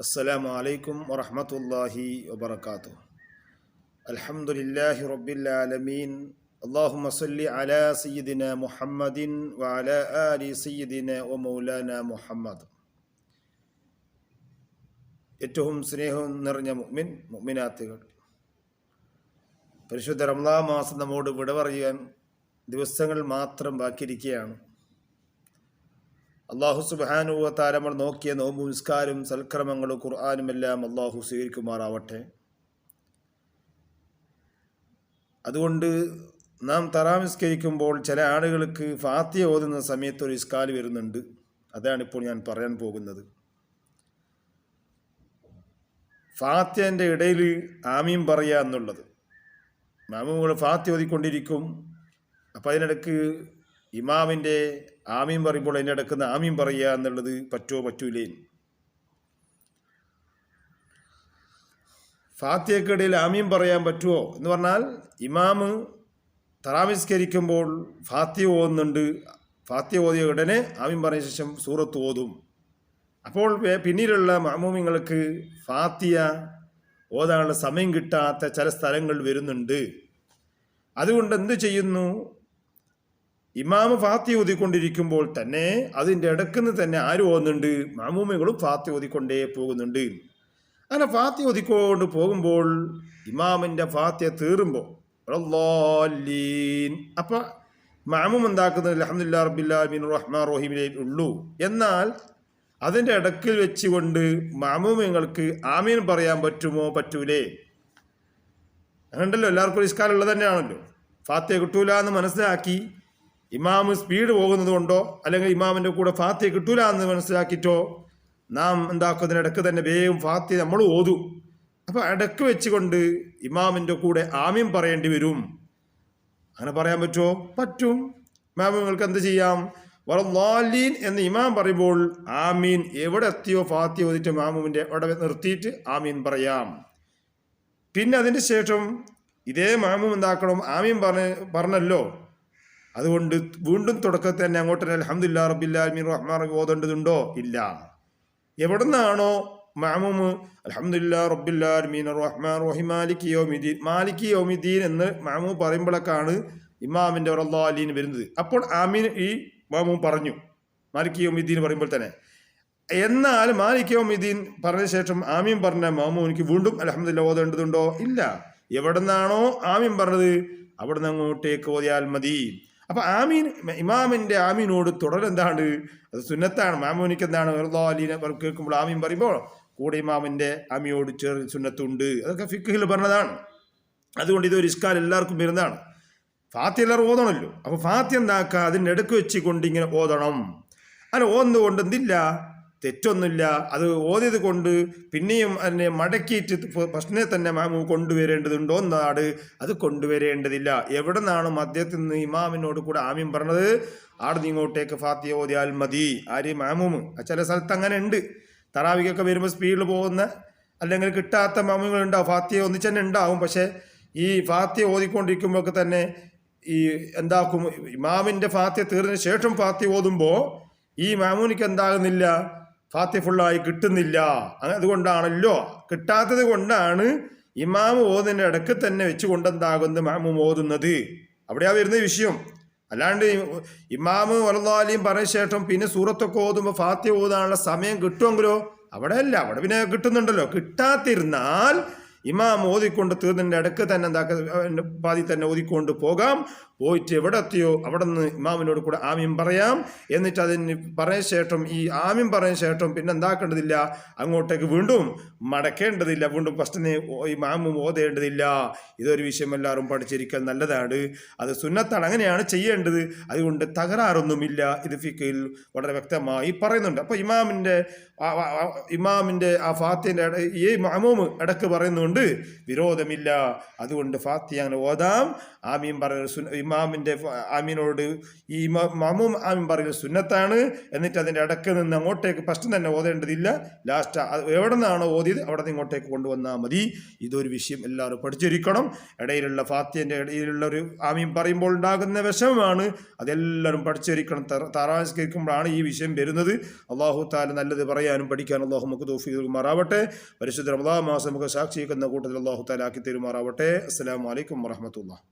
السلام عليكم ورحمة الله وبركاته الحمد لله رب العالمين اللهم صل على سيدنا محمد وعلى آل سيدنا ومولانا محمد ഏറ്റവും സ്നേഹവും നിറഞ്ഞ മുഅ്മിൻ മുഅ്മിനാത്തുകൾ പരിശുദ്ധ റംലാ മാസം നമ്മോട് വിട പറയാൻ ദിവസങ്ങൾ മാത്രം ബാക്കിയിരിക്കുകയാണ് അള്ളാഹു സുബാനു താരമൾ നോക്കിയ നോമ്പു നിസ്കാരും സൽക്രമങ്ങളും ഖുർആാനുമെല്ലാം അള്ളാഹു സ്വീകരിക്കുമാറാവട്ടെ. അതുകൊണ്ട് നാം തറാമിസ്കരിക്കുമ്പോൾ ചില ആളുകൾക്ക് ഫാത്തിയ ഓതുന്ന സമയത്ത് ഒരു ഇസ്കാൽ വരുന്നുണ്ട്. അതാണിപ്പോൾ ഞാൻ പറയാൻ പോകുന്നത്. ഫാത്യന്റെ ഇടയിൽ ആമീം പറയുക എന്നുള്ളത്. മാമുകൾ ഫാത്തി ഓതിക്കൊണ്ടിരിക്കും. അപ്പം അതിനിടക്ക് ഇമാമിന്റെ ആമീം പറയുമ്പോൾ അതിന്റെ അടക്കുന്ന ആമീം പറയുക എന്നുള്ളത് പറ്റുമോ പറ്റൂലേ? ഫാത്തിയക്കിടയിൽ ആമീം പറയാൻ പറ്റുമോ എന്ന് പറഞ്ഞാൽ ഇമാമ് തറാമിസ്കരിക്കുമ്പോൾ ഫാത്തിയ ഓതുന്നുണ്ട്. ഫാത്തിയ ഓതിയ ഉടനെ ആമീം പറഞ്ഞ ശേഷം സൂറത്ത് ഓതും. അപ്പോൾ പിന്നീടുള്ള മാമൂമിങ്ങൾക്ക് ഫാത്തിയ ഓതാനുള്ള സമയം കിട്ടാത്ത ചില സ്ഥലങ്ങൾ വരുന്നുണ്ട്. അതുകൊണ്ട് എന്ത് ചെയ്യുന്നു? ഇമാമ് ഫാത്തി ഓതിക്കൊണ്ടിരിക്കുമ്പോൾ തന്നെ അതിന്റെ ഇടക്കുന്ന് തന്നെ ആര് പോകുന്നുണ്ട്? മാമൂമികളും ഫാത്തി ഓതിക്കൊണ്ടേ പോകുന്നുണ്ട്. അങ്ങനെ ഫാത്തി ഒതുക്കൊണ്ട് പോകുമ്പോൾ ഇമാമിന്റെ ഫാത്തിയ തീറുമ്പോൾ അപ്പം മാമും എന്താക്കുന്നത്? അലഹമുല്ലാ റബില്ലാമിൻ റഹ്മാൻ റഹീമിലേ ഉള്ളൂ. എന്നാൽ അതിന്റെ ഇടക്കിൽ വെച്ചുകൊണ്ട് മാമൂമിങ്ങൾക്ക് ആമീൻ പറയാൻ പറ്റുമോ? പറ്റൂലേ. അങ്ങനെയുണ്ടല്ലോ. എല്ലാവർക്കും ഒരു ഇസ്കാലുള്ളത് തന്നെയാണല്ലോ. ഫാത്തിയ കിട്ടൂല എന്ന് മനസ്സിലാക്കി ഇമാമ് സ്പീഡ് പോകുന്നത് കൊണ്ടോ അല്ലെങ്കിൽ ഇമാമിന്റെ കൂടെ ഫാത്തി കിട്ടൂല എന്ന് മനസ്സിലാക്കിയിട്ടോ നാം എന്താക്കുന്നതിനിടക്ക് തന്നെ വേഗം ഫാത്തി നമ്മൾ ഓതു. അപ്പോൾ ഇടയ്ക്ക് വെച്ചുകൊണ്ട് ഇമാമിന്റെ കൂടെ ആമ്യം പറയേണ്ടി വരും. അങ്ങനെ പറയാൻ പറ്റുമോ? പറ്റും. മാമുങ്ങൾക്ക് എന്ത് ചെയ്യാം? വറന്നാലീൻ എന്ന് ഇമാം പറയുമ്പോൾ ആമീൻ എവിടെ എത്തിയോ ഫാത്തി ഓതിട്ട് മാമുവിന്റെ അവിടെ നിർത്തിയിട്ട് ആമീൻ പറയാം. പിന്നെ അതിന്റെ ശേഷം ഇതേ മാമു എന്താക്കണം? ആമീൻ പറഞ്ഞ പറഞ്ഞല്ലോ. അതുകൊണ്ട് വീണ്ടും തുടക്കത്തിൽ തന്നെ അങ്ങോട്ട് അലഹമുല്ലാ റബില്ലാൽമീൻ റഹ്മാൻ റഹീം ഓതേണ്ടതുണ്ടോ? ഇല്ല. എവിടുന്നാണോ മാമുമ് അലഹമുല്ലാ റബ്ബില്ലാൽമീൻ റഹ്മാൻ റഹി മാലിക് യോമിദ്ദീൻ മാലിക് യോമിദ്ദീൻ എന്ന് മാമു പറയുമ്പോഴൊക്കെയാണ് ഇമാമിന്റെ അലീൻ വരുന്നത്. അപ്പോൾ ആമീൻ ഈ മാമു പറഞ്ഞു. മാലിക് യോമിദ്ദീൻ പറയുമ്പോൾ തന്നെ. എന്നാൽ മാലിക് യോമിദ്ദീൻ പറഞ്ഞ ശേഷം ആമീൻ പറഞ്ഞ മാമു എനിക്ക് വീണ്ടും അലഹമുല്ല ഓതേണ്ടതുണ്ടോ? ഇല്ല. എവിടുന്നാണോ ആമീൻ പറഞ്ഞത് അവിടുന്ന് അങ്ങോട്ടേക്ക് ഓതിയാൽ മതി. അപ്പൊ ആമീൻ ഇമാമിന്റെ ആമീനോട് തുടരെന്താണ്? അത് സുന്നത്താണ്. മാമൂനിക്ക് എന്താണ് വെറുതെ കേൾക്കുമ്പോൾ ആമീൻ പറയുമ്പോൾ കൂടെ ഇമാമിന്റെ ആമിയോട് ചേർ സുന്നത്തുണ്ട്. അതൊക്കെ ഫിഖിൽ പറഞ്ഞതാണ്. അതുകൊണ്ട് ഇതൊരു ഇസ്കാൽ എല്ലാവർക്കും വരുന്നതാണ്. ഫാത്തി എല്ലാവരും ഓതണമല്ലോ. അപ്പൊ ഫാത്തി എന്താക്കുക അതിന്റെ ഇടയ്ക്ക് വെച്ചുകൊണ്ട് ഇങ്ങനെ ഓതണം. അങ്ങനെ ഓന്നുകൊണ്ട് എന്തില്ല? തെറ്റൊന്നുമില്ല. അത് ഓതിയത് കൊണ്ട് പിന്നെയും അതിനെ മടക്കിയിട്ട് പ്രശ്നത്തെ തന്നെ മാമു കൊണ്ടുവരേണ്ടതുണ്ടോ എന്നാണ്. അത് കൊണ്ടുവരേണ്ടതില്ല. എവിടെ നിന്നാണ് മദ്യത്തിൽ നിന്ന് ഇമാമിനോട് കൂടെ ആമീൻ പറഞ്ഞത്? ആടെ ഇങ്ങോട്ടേക്ക് ഫാത്തിയ ഓതിയാൽ മതി. ആര്? മാമൂമ് ചില സ്ഥലത്ത് അങ്ങനെ ഉണ്ട്. തറാവിക്കൊക്കെ വരുമ്പോൾ സ്പീഡിൽ പോകുന്ന അല്ലെങ്കിൽ കിട്ടാത്ത മാമുകൾ ഉണ്ടാവും. ഫാത്തിയ ഒന്നിച്ച് തന്നെ ഉണ്ടാവും. പക്ഷേ ഈ ഫാത്തിയ ഓതിക്കൊണ്ടിരിക്കുമ്പോഴൊക്കെ തന്നെ ഈ എന്താക്കും? ഇമാമിന്റെ ഫാത്തിയ തീർന്നതിന് ശേഷം ഫാത്തിയ ഓതുമ്പോൾ ഈ മാമൂനിക്ക് എന്താകുന്നില്ല? ഫാത്തി ഫുള്ളായി കിട്ടുന്നില്ല. അതുകൊണ്ടാണല്ലോ. കിട്ടാത്തത് കൊണ്ടാണ് ഇമാമ് ഓതുന്നതിന്റെ ഇടയ്ക്ക് തന്നെ വെച്ച് കൊണ്ടെന്താകുന്നത് മാമു ഓതുന്നത്. അവിടെയാ വരുന്ന വിഷയം. അല്ലാണ്ട് ഇമാമ് വലതാലിയും പറഞ്ഞ ശേഷം പിന്നെ സൂറത്തൊക്കെ ഓതുമ്പോൾ ഫാത്തി ഓതാനുള്ള സമയം കിട്ടുമെങ്കിലോ? അവിടെ അല്ല അവിടെ പിന്നെ കിട്ടുന്നുണ്ടല്ലോ. കിട്ടാതിരുന്നാൽ ഇമാം ഓതിക്കൊണ്ട് തീർന്നതിന്റെ ഇടയ്ക്ക് തന്നെ എന്താക്ക പാതി തന്നെ ഓതിക്കൊണ്ട് പോകാം. പോയിട്ട് എവിടെ എത്തിയോ അവിടെ നിന്ന് ഇമാമിനോട് കൂടെ ആമ്യം പറയാം. എന്നിട്ട് അതിന് പറഞ്ഞ ശേഷം ഈ ആമ്യം പറഞ്ഞ ശേഷം പിന്നെ എന്താക്കേണ്ടതില്ല? അങ്ങോട്ടേക്ക് വീണ്ടും മടക്കേണ്ടതില്ല. വീണ്ടും ഫസ്റ്റിനെ ഈ മാമും ഓതേണ്ടതില്ല ഇതൊരു വിഷയം എല്ലാവരും പഠിച്ചിരിക്കാൻ നല്ലതാണ്. അത് സുന്നത്താണ്. അങ്ങനെയാണ് ചെയ്യേണ്ടത്. അതുകൊണ്ട് തകരാറൊന്നുമില്ല. ഇത് ഫിക്കയിൽ വളരെ വ്യക്തമായി പറയുന്നുണ്ട്. അപ്പോൾ ഇമാമിന്റെ ഇമാമിന്റെ ആ ഫാത്തിന്റെ ഈ മാമൂമ് ഇടയ്ക്ക് പറയുന്നുണ്ട് വിരോധമില്ല. അതുകൊണ്ട് ഫാത്തി അങ്ങനെ ഓതാം. ആമിയും പറയുന്ന ഇമാമിന്റെ ആമീനോട് ഈ മാമും ആമീൻ പറയുന്നത് സുന്നത്താണ്. എന്നിട്ട് അതിന്റെ ഇടയ്ക്ക് നിന്ന് അങ്ങോട്ടേക്ക് ഫസ്റ്റ് തന്നെ ഓതേണ്ടതില്ല. ലാസ്റ്റ് എവിടെ നിന്നാണോ ഓതിയത് അവിടെ നിന്ന് ഇങ്ങോട്ടേക്ക് കൊണ്ടുവന്നാൽ മതി. ഇതൊരു വിഷയം എല്ലാവരും പഠിച്ചിരിക്കണം. ഇടയിലുള്ള ഫാത്തിയന്റെ ഇടയിലുള്ള ഒരു ആമീൻ പറയുമ്പോൾ ഉണ്ടാകുന്ന വിഷമമാണ്. അതെല്ലാവരും പഠിച്ചിരിക്കണം. താറാസ്കരിക്കുമ്പോഴാണ് ഈ വിഷയം വരുന്നത്. അള്ളാഹു താല നല്ലത് പറയാനും പഠിക്കാനും അള്ളാഹു നമുക്ക് തോഫി മാറാവട്ടെ പരിശുദ്ധ റമദാ മാസം നമുക്ക് സാക്ഷിക്കുന്ന കൂട്ടത്തിൽ അള്ളാഹു താലാക്കി തരുമാറാവട്ടെ അസ്സലാമു അലൈക്കും വറഹമത്തുള്ള